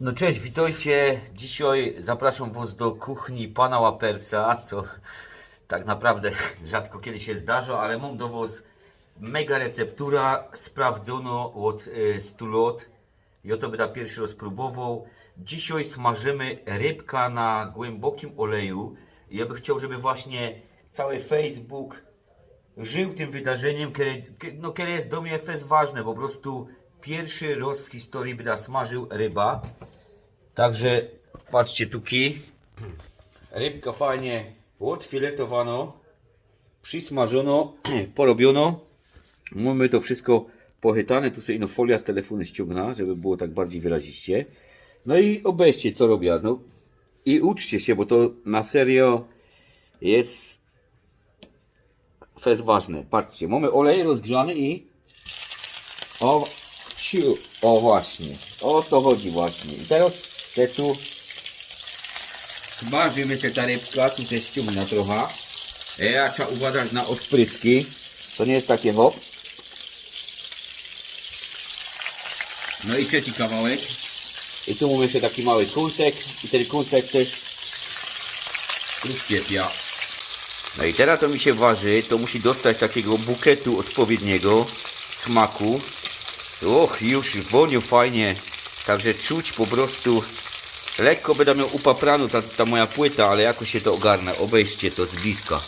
No cześć, witajcie. Dzisiaj zapraszam Was do kuchni pana Łapersa, co tak naprawdę rzadko kiedy się zdarza, ale mam do Was mega receptura sprawdzono od e, 100 lat. Ja to będę pierwszy raz próbował. Dzisiaj smażymy rybka na głębokim oleju. Ja bym chciał, żeby właśnie cały Facebook żył tym wydarzeniem, które, no, które jest do mnie fest ważne. Po prostu pierwszy raz w historii będę smażył ryba. Także patrzcie tuki. Rybka fajnie odfiletowano, przysmażono, porobiono. Mamy to wszystko pochytane. Tu sobie ino folia z telefonu ściągna, żeby było tak bardziej wyraziście. No i obejrzcie co robię. No i uczcie się, bo to na serio jest fest. Patrzcie, mamy olej rozgrzany i o, siu, o właśnie, o to chodzi właśnie. I teraz te tu smażymy się ta rybka, tu też ściągna trochę. E, Ja trzeba uważać na odpryski. To nie jest takie hop. No i trzeci kawałek. I tu mamy jeszcze taki mały kąsek. I ten kąsek też rozpiepia. No i teraz to mi się waży, to musi dostać takiego buketu odpowiedniego smaku. Och, już woniu fajnie. Także czuć po prostu. Lekko będę miał upapranu ta, ta moja płyta, ale jakoś się to ogarnę. Obejrzcie to z bliska.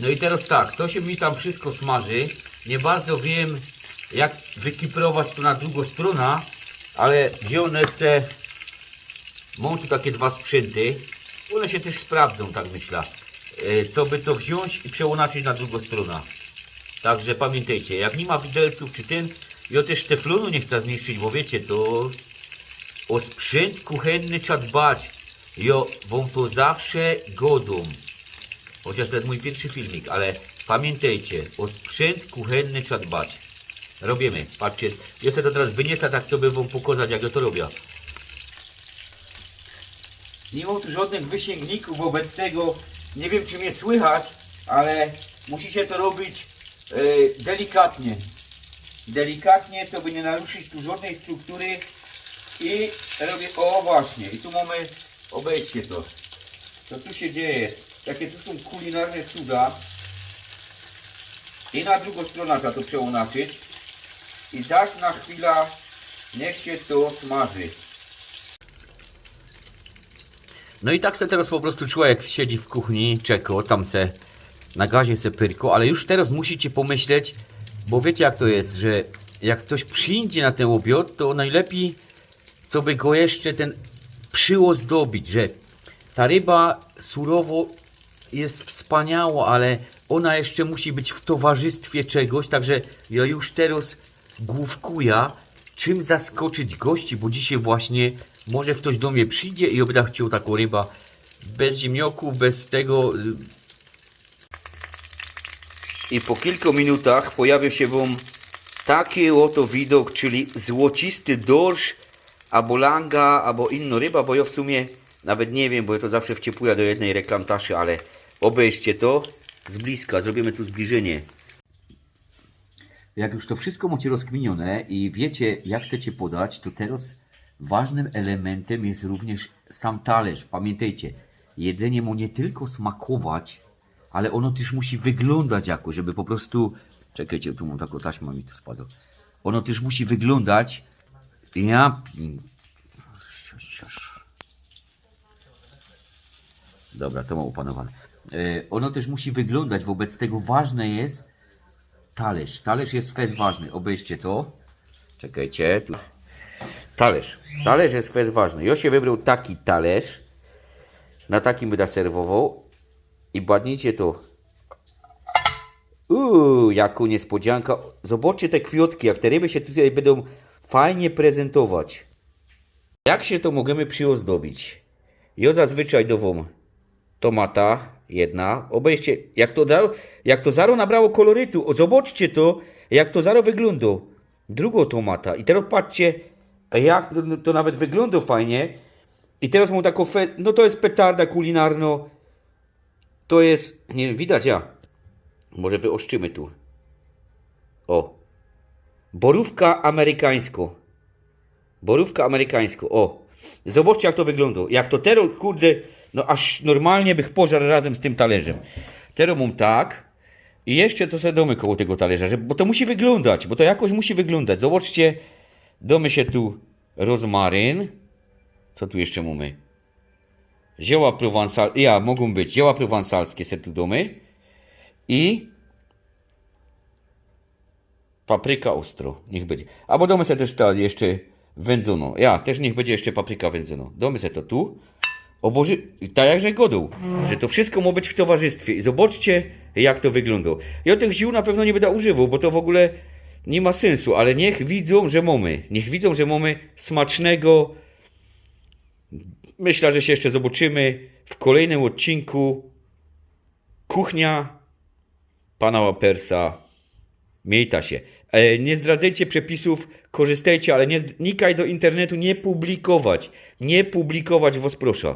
No i teraz tak, to się mi tam wszystko smaży. Nie bardzo wiem, jak wykiprować to na drugą stronę, ale one chce. Mam tu takie dwa sprzęty. One się też sprawdzą, tak myślę. E, Co by to wziąć i przełączyć na drugą stronę. Także pamiętajcie, jak nie ma widelców czy ten, ja też teflonu nie chcę zniszczyć, bo wiecie, to o sprzęt kuchenny trzeba dbać. Ja wam to zawsze godą. Chociaż to jest mój pierwszy filmik, ale pamiętajcie, o sprzęt kuchenny trzeba dbać. Robimy, patrzcie, ja to teraz wyniosę tak, żeby wam pokazać, jak ja to robię. Nie mam tu żadnych wysięgników wobec tego, nie wiem czy mnie słychać, ale musicie to robić delikatnie. Delikatnie, to by nie naruszyć tu żadnej struktury. I robię, o właśnie, i tu mamy, obejrzcie to, co tu się dzieje, jakie tu są kulinarne cuda. I na drugą stronę trzeba to przełączyć i tak na chwilę niech się to smaży. No i tak se teraz po prostu człowiek siedzi w kuchni, czeka, tam se na gazie se pyrko, ale już teraz musicie pomyśleć, bo wiecie jak to jest, że jak ktoś przyjdzie na ten obiad, to najlepiej co by go jeszcze ten przyozdobić, że ta ryba surowo jest wspaniała, ale ona jeszcze musi być w towarzystwie czegoś, także ja już teraz główkuję, czym zaskoczyć gości, bo dzisiaj właśnie może ktoś do mnie przyjdzie i będę chciał taką rybę bez ziemniaków, bez tego. I po kilku minutach pojawia się Wam taki oto widok, czyli złocisty dorsz, albo langa, albo inna ryba, bo ja w sumie nawet nie wiem, bo ja to zawsze wciepuję do jednej reklamtaszy, ale obejrzcie to z bliska, zrobimy tu zbliżenie. Jak już to wszystko macie rozkminione i wiecie, jak chcecie podać, to teraz ważnym elementem jest również sam talerz. Pamiętajcie, jedzenie mu nie tylko smakować, ale ono też musi wyglądać jakoś, żeby po prostu... Czekajcie, tu mam taką taśmę, mi tu spadło. Ono też musi wyglądać... Ja... Dobra, to mam opanowane. E, ono też musi wyglądać, wobec tego ważne jest talerz. Talerz jest fest ważny. Obejrzcie to. Czekajcie. Tu. Talerz. Talerz jest fest ważny. Ja się wybrał taki talerz. Na takim będę serwował. I badnijcie to. Uuu, jaką niespodzianka. Zobaczcie te kwiotki, jak te ryby się tutaj będą fajnie prezentować. Jak się to możemy przyozdobić? Ja zazwyczaj dowom tomata jedna. Obejrzcie, jak to, da, jak to zaro nabrało kolorytu. O, Zobaczcie to, jak to zaro wygląda. Drugą tomata. I teraz patrzcie, jak to, to nawet wygląda fajnie. I teraz mam taką, fe, no to jest petarda kulinarno. To jest, nie wiem, widać ja. Może wyoszczymy tu. O. Borówka amerykańsko. Borówka amerykańska. O, zobaczcie jak to wygląda. Jak to teraz, kurde, no aż normalnie bych pożarł razem z tym talerzem. Teraz mam tak. I jeszcze co sobie domy koło tego talerza, że, bo to musi wyglądać, bo to jakoś musi wyglądać. Zobaczcie, domy się tu rozmaryn. Co tu jeszcze mamy? Zioła prowansalskie, ja, mogą być zioła prowansalskie se tu domy. I papryka ostro, niech będzie. Albo domy sobie też ta jeszcze wędzono. Ja, też niech będzie jeszcze papryka wędzono. Domy sobie to tu. O Boże, tak jakże godą, że to wszystko ma być w towarzystwie. I zobaczcie, jak to wygląda. Ja tych ziół na pewno nie będę używał, bo to w ogóle nie ma sensu, ale niech widzą, że mamy. Niech widzą, że mamy smacznego. Myślę, że się jeszcze zobaczymy w kolejnym odcinku. Kuchnia pana Łapersa. Miejta się. E, nie zdradzajcie przepisów, korzystajcie, ale nie znikaj do internetu, nie publikować. Nie publikować was proszę.